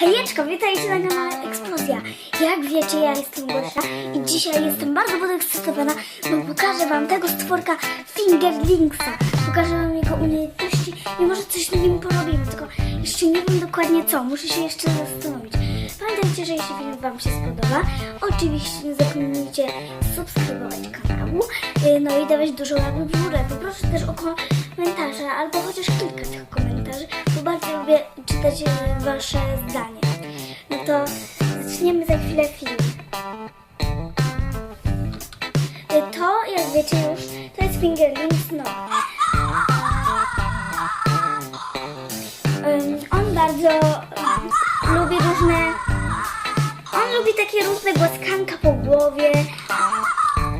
Hejeczko, witajcie na kanale Eksplozja. Jak wiecie, ja jestem Gosia i dzisiaj jestem bardzo podekscytowana, bo pokażę wam tego stworka Fingerlingsa. Pokażę wam jego umiejętności i może coś z nim porobimy, tylko jeszcze nie wiem dokładnie co, muszę się jeszcze zastanowić. Pamiętajcie, że jeśli film wam się spodoba, oczywiście nie zapomnijcie subskrybować kanału, yy, no i dawać dużo łapek w górę. Poproszę też o komentarze, albo chociaż kilka tych komentarzy, bardzo lubię czytać e, wasze zdanie. No to zaczniemy za chwilę film. E, To, jak wiecie już, to jest Fingerlings no. Ym, On bardzo ym, lubi różne... On lubi takie różne głaskanka po głowie.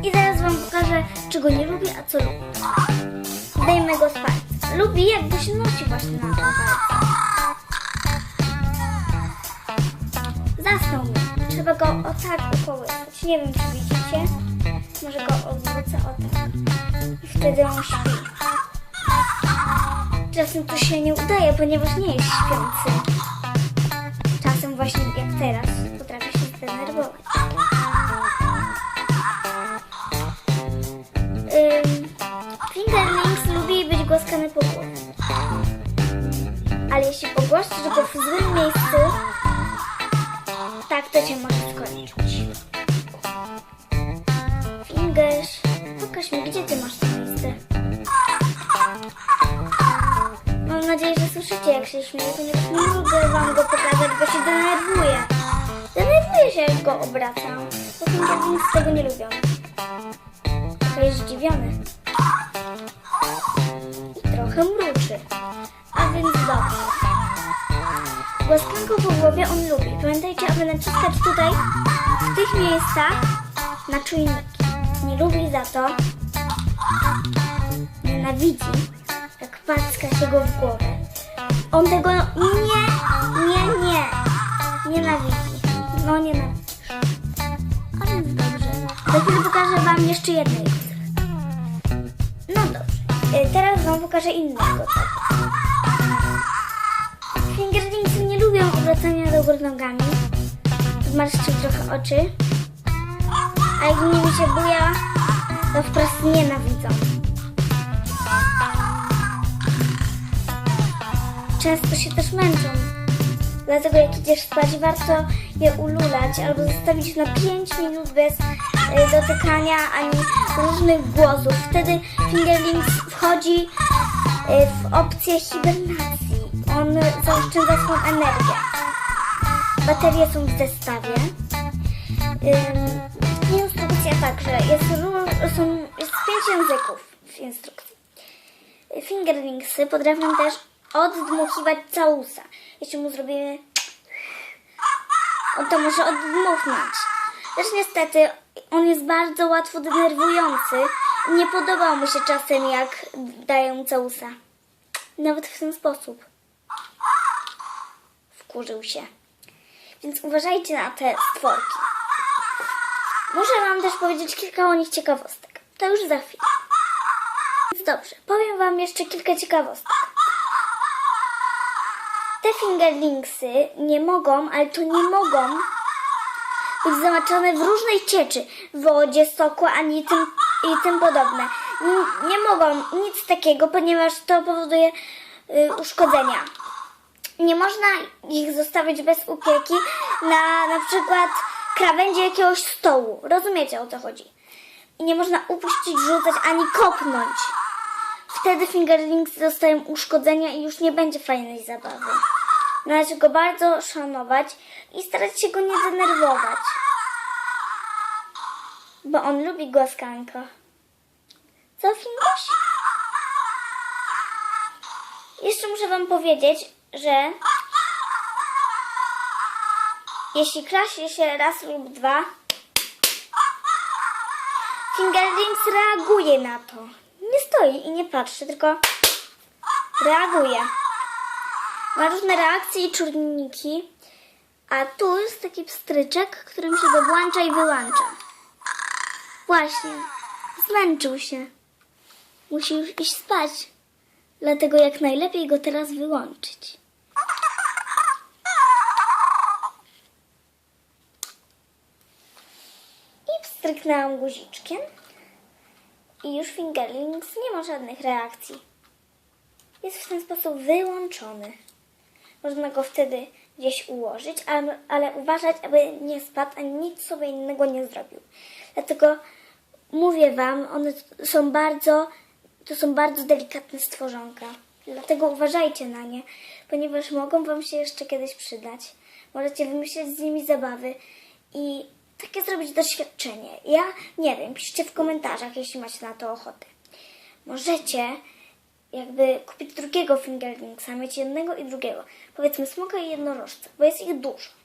I zaraz wam pokażę, czego nie lubi, a co lubi. Dajmy go spać. Lubi, jakby się nosi właśnie na palcu. Zasnął. Trzeba go o tak ukołysać. Nie wiem, czy widzicie. Może go odwrócę o tak. I wtedy on śpi. Czasem to się nie udaje, ponieważ nie jest śpiący. Czasem właśnie jak teraz Ale jeśli pogłaszczysz go w złym miejscu, tak to cię może skończyć. Fingers, pokaż mi, gdzie ty masz to miejsce. Mam nadzieję, że słyszycie, jak się śmieję, ponieważ nie mogę wam go pokazać, bo się denerwuję. Denerwuję się, jak go obracam, bo Fingerlings tego nie lubią. Trochę jest zdziwiony. I trochę mruczy. Więc dobrze. Głaskanko po głowie on lubi. Pamiętajcie, aby naciskać tutaj, w tych miejscach, na czujniki. Nie lubi za to, nienawidzi, jak packa się go w głowę. On tego nie, nie, nie, nienawidzi. No nienawidzi. A więc dobrze. Za chwilę pokażę wam jeszcze jednej. No dobrze. Y, Teraz wam pokażę innego lubią obracania do góry nogami. Zmarszczył trochę oczy. A jak nimi się buja, to wprost nienawidzą. Często się też męczą. Dlatego jak idziesz spać, warto je ululać albo zostawić na 5 minut bez e, dotykania ani różnych głosów. Wtedy Fingerlings wchodzi e, w opcję hibernacji. On zaoszczędza swoją energię. Baterie są w zestawie. Ym, Instrukcja także. Jest, są, jest pięć języków w instrukcji. Fingerlingsy potrafią też oddmuchiwać całusa. Jeśli mu zrobimy on to może oddmuchnąć. Lecz niestety on jest bardzo łatwo denerwujący nie podobał mu się czasem jak dają całusa. Nawet w ten sposób. Wkurzył się. Więc uważajcie na te stworki. Muszę wam też powiedzieć kilka o nich ciekawostek. To już za chwilę. Więc dobrze, powiem wam jeszcze kilka ciekawostek. Te fingerlingsy nie mogą, ale to nie mogą być zamaczane w różnej cieczy, wodzie, soku, ani tym, i tym podobne. Nie, nie mogą nic takiego, ponieważ to powoduje y, uszkodzenia. Nie można ich zostawić bez upieki na na przykład krawędzi jakiegoś stołu. Rozumiecie o co chodzi? I nie można upuścić, rzucać ani kopnąć. Wtedy fingerlings dostają uszkodzenia i już nie będzie fajnej zabawy. Należy go bardzo szanować i starać się go nie denerwować. Bo on lubi głaskanko. Co, Finguś? Jeszcze muszę wam powiedzieć, że jeśli klasie się raz lub dwa, Fingerlings reaguje na to. Nie stoi i nie patrzy, tylko reaguje. Ma różne reakcje i czujniki. A tu jest taki pstryczek, którym się go włącza i wyłącza. Właśnie. Zmęczył się. Musi już iść spać dlatego jak najlepiej go teraz wyłączyć. I wstryknęłam guziczkiem i już Fingerlings nie ma żadnych reakcji. Jest w ten sposób wyłączony. Można go wtedy gdzieś ułożyć, ale, ale uważać, aby nie spadł, ani nic sobie innego nie zrobił. Dlatego mówię Wam, one są bardzo to są bardzo delikatne stworzonka. Dlatego uważajcie na nie, ponieważ mogą Wam się jeszcze kiedyś przydać. Możecie wymyśleć z nimi zabawy i takie zrobić doświadczenie. Ja nie wiem, piszcie w komentarzach, jeśli macie na to ochotę. Możecie jakby kupić drugiego fingerlingsa, mieć jednego i drugiego. Powiedzmy smoka i jednorożca, bo jest ich dużo.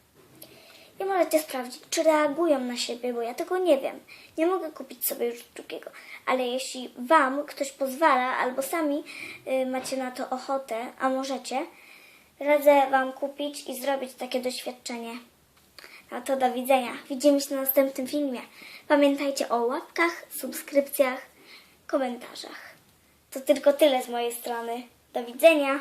I możecie sprawdzić, czy reagują na siebie, bo ja tego nie wiem. Nie mogę kupić sobie już drugiego. Ale jeśli Wam ktoś pozwala, albo sami y, macie na to ochotę, a możecie, radzę Wam kupić i zrobić takie doświadczenie. No to do widzenia. Widzimy się na następnym filmie. Pamiętajcie o łapkach, subskrypcjach, komentarzach. To tylko tyle z mojej strony. Do widzenia.